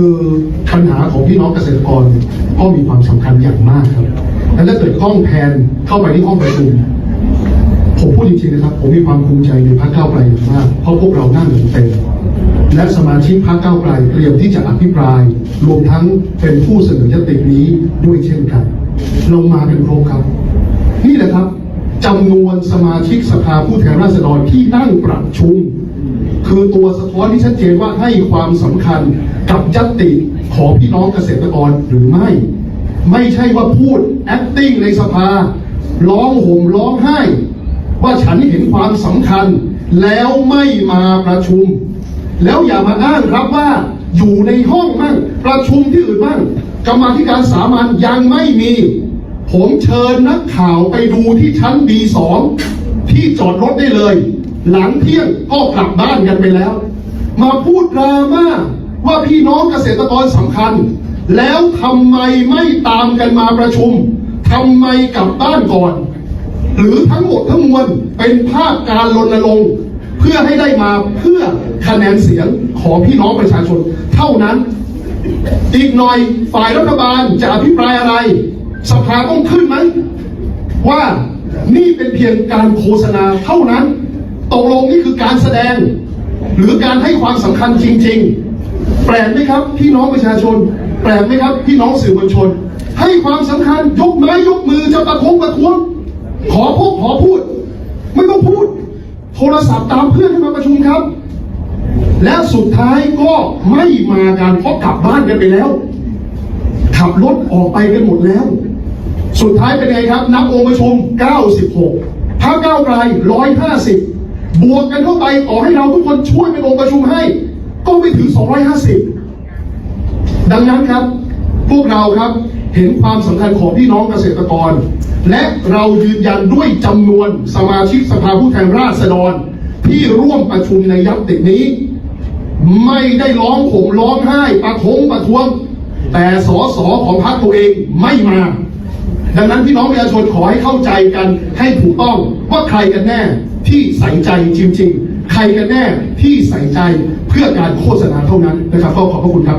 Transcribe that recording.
คือปัญหาของพี่น้องเกษตรกรก็มีความสำคัญอย่างมากครับและถ้าเกิดกล้องแพนเข้าไปที่ห้องประชุมผมพูดจริงๆนะครับ ผมมีความภูมิใจในพรรคก้าวไกลอย่างมาก เพราะพวกเรานั่งอยู่เต็มและสมาชิกพรรคก้าวไกลเตรียมที่จะอภิปราย รวมทั้งเป็นผู้เสนอยตินี้ด้วยเช่นกันเรามากันครบครับ นี่แหละครับจำนวนสมาชิกสภาผู้แทนราษฎรที่นั่งประชุม คือตัวสะท้อนที่ชัดเจนว่าให้ความสำคัญ กับยัตติของพี่น้องเกษตรกรหรือไม่ ไม่ใช่ว่าพูด acting ในสภา ร้องห่มร้องไห้ ว่าฉันเห็นความสำคัญ แล้วไม่มาประชุม แล้วอย่ามาอ้างครับว่าอยู่ในห้องมั่งประชุมที่อื่นมั่งกรรมาธิการสามัญยังไม่มี ผมเชิญนักข่าวไปดูที่ชั้น B2 ที่จอดรถได้เลย หลังเที่ยงก็กลับบ้านกันไปแล้ว มาพูดดราม่า ว่าพี่น้องเกษตรกรสำคัญ แล้วทำไมไม่ตามกันมาประชุมทำไมกลับบ้านก่อน หรือทั้งหมดทั้งมวลเป็นภาพการรณรงค์เพื่อให้ได้มาเพื่อคะแนนเสียงของพี่น้องประชาชน เท่านั้น อีกหน่อยฝ่ายรัฐบาลจะอภิปรายอะไร สภาต้องขึ้นไหมว่านี่เป็นเพียงการโฆษณาเท่านั้นตกลงนี่คือการแสดง หรือการให้ความสำคัญจริง ๆ แปลกไหมครับพี่น้องประชาชน แปลกไหมครับพี่น้องสื่อมวลชน ให้ความสำคัญยกไม้ยกมือจะประท้วงประท้วงขอพบขอพูด ไม่ต้องพูด โทรศัพท์ตามเพื่อนให้มาประชุมครับ และสุดท้ายก็ไม่มากันเพราะกลับบ้านกันไปแล้ว ขับรถออกไปกันหมดแล้ว สุดท้ายเป็นไงครับ นับองค์ประชุม 96พักเก้าวไกล150 บวกกันเข้าไปต่อให้เราทุกคนช่วยเป็นองค์ประชุมให้ ไม่ถึง 250 ดังนั้นครับ พวกเราครับเห็นความสำคัญของพี่น้องเกษตรกร และเรายืนยันด้วยจำนวนสมาชิกสภาผู้แทนราษฎร ที่ร่วมประชุมในยัตตินี้ ไม่ได้ร้องผมร้องไห้ประท้วงประท้วง แต่สอสอของพรรคตัวเองไม่มา ดังนั้นพี่น้องประชาชนขอให้เข้าใจกันให้ถูกต้องว่าใครกันแน่ที่ใส่ใจจริง ๆ ใครกันแน่ที่ใส่ใจเพื่อการโฆษณาเท่านั้นนะครับก็ขอบพระคุณครับ